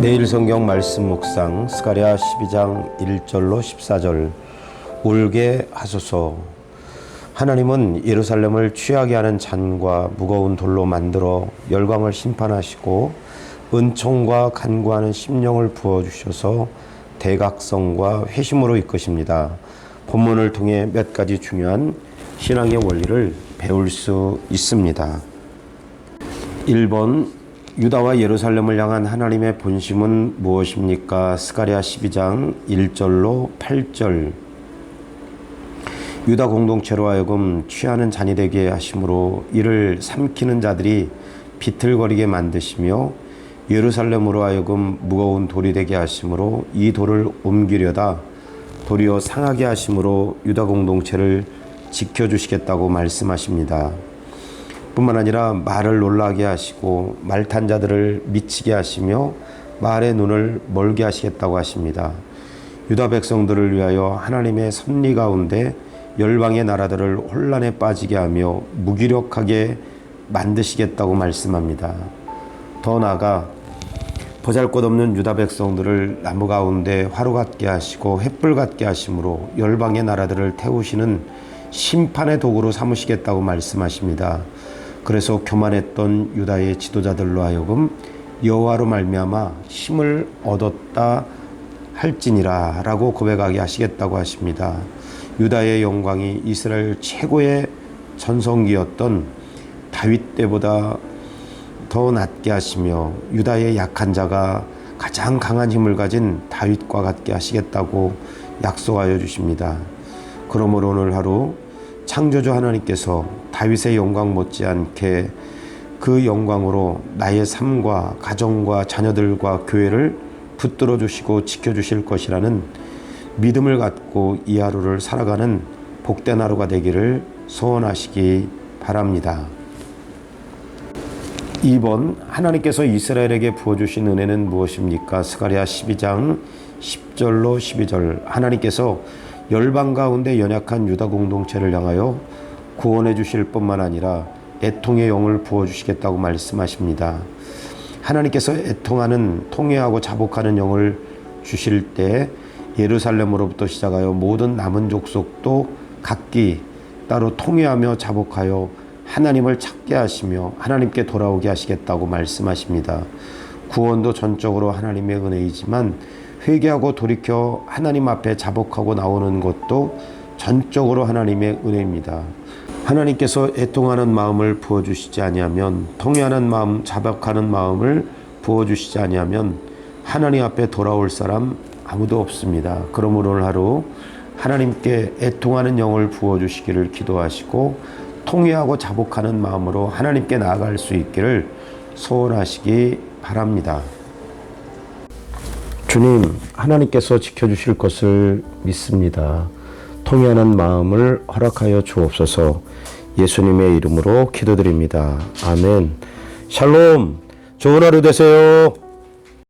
내일 성경 말씀 묵상 스가랴 12장 1절로 14절 울게 하소서 하나님은 예루살렘을 취하게 하는 잔과 무거운 돌로 만들어 열광을 심판하시고 은총과 간구하는 심령을 부어 주셔서 대각성과 회심으로 이끄십니다. 본문을 통해 몇 가지 중요한 신앙의 원리를 배울 수 있습니다. 1번 유다와 예루살렘을 향한 하나님의 본심은 무엇입니까? 스가랴 12장 1절로 8절 유다 공동체로 하여금 취하는 잔이 되게 하심으로 이를 삼키는 자들이 비틀거리게 만드시며 예루살렘으로 하여금 무거운 돌이 되게 하심으로 이 돌을 옮기려다 도리어 상하게 하심으로 유다 공동체를 지켜주시겠다고 말씀하십니다. 뿐만 아니라 말을 놀라게 하시고 말탄 자들을 미치게 하시며 말의 눈을 멀게 하시겠다고 하십니다. 유다 백성들을 위하여 하나님의 섭리 가운데 열방의 나라들을 혼란에 빠지게 하며 무기력하게 만드시겠다고 말씀합니다. 더 나아가 보잘것없는 유다 백성들을 나무 가운데 화로 같게 하시고 횃불 같게 하심으로 열방의 나라들을 태우시는 심판의 도구로 삼으시겠다고 말씀하십니다. 그래서 교만했던 유다의 지도자들로 하여금 여호와로 말미암아 힘을 얻었다 할지니라라고 고백하게 하시겠다고 하십니다. 유다의 영광이 이스라엘 최고의 전성기였던 다윗 때보다 더 낮게 하시며 유다의 약한 자가 가장 강한 힘을 가진 다윗과 같게 하시겠다고 약속하여 주십니다. 그러므로 오늘 하루 창조주 하나님께서 다윗의 영광 못지않게 그 영광으로 나의 삶과 가정과 자녀들과 교회를 붙들어 주시고 지켜 주실 것이라는 믿음을 갖고 이 하루를 살아가는 복된 하루가 되기를 소원하시기 바랍니다. 2번 하나님께서 이스라엘에게 부어 주신 은혜는 무엇입니까? 스가랴 12장 10절로 12절 하나님께서 열방 가운데 연약한 유다 공동체를 향하여 구원해 주실 뿐만 아니라 애통의 영을 부어 주시겠다고 말씀하십니다. 하나님께서 애통하는 통회하고 자복하는 영을 주실 때 예루살렘으로부터 시작하여 모든 남은 족속도 각기 따로 통회하며 자복하여 하나님을 찾게 하시며 하나님께 돌아오게 하시겠다고 말씀하십니다. 구원도 전적으로 하나님의 은혜이지만 회개하고 돌이켜 하나님 앞에 자복하고 나오는 것도 전적으로 하나님의 은혜입니다. 하나님께서 애통하는 마음을 부어 주시지 아니하면 통회하는 마음, 자복하는 마음을 부어 주시지 아니하면 하나님 앞에 돌아올 사람 아무도 없습니다. 그러므로 오늘 하루 하나님께 애통하는 영을 부어 주시기를 기도하시고 통회하고 자복하는 마음으로 하나님께 나아갈 수 있기를 소원하시기 바랍니다. 주님, 하나님께서 지켜주실 것을 믿습니다. 통회하는 마음을 허락하여 주옵소서 예수님의 이름으로 기도드립니다. 아멘. 샬롬. 좋은 하루 되세요.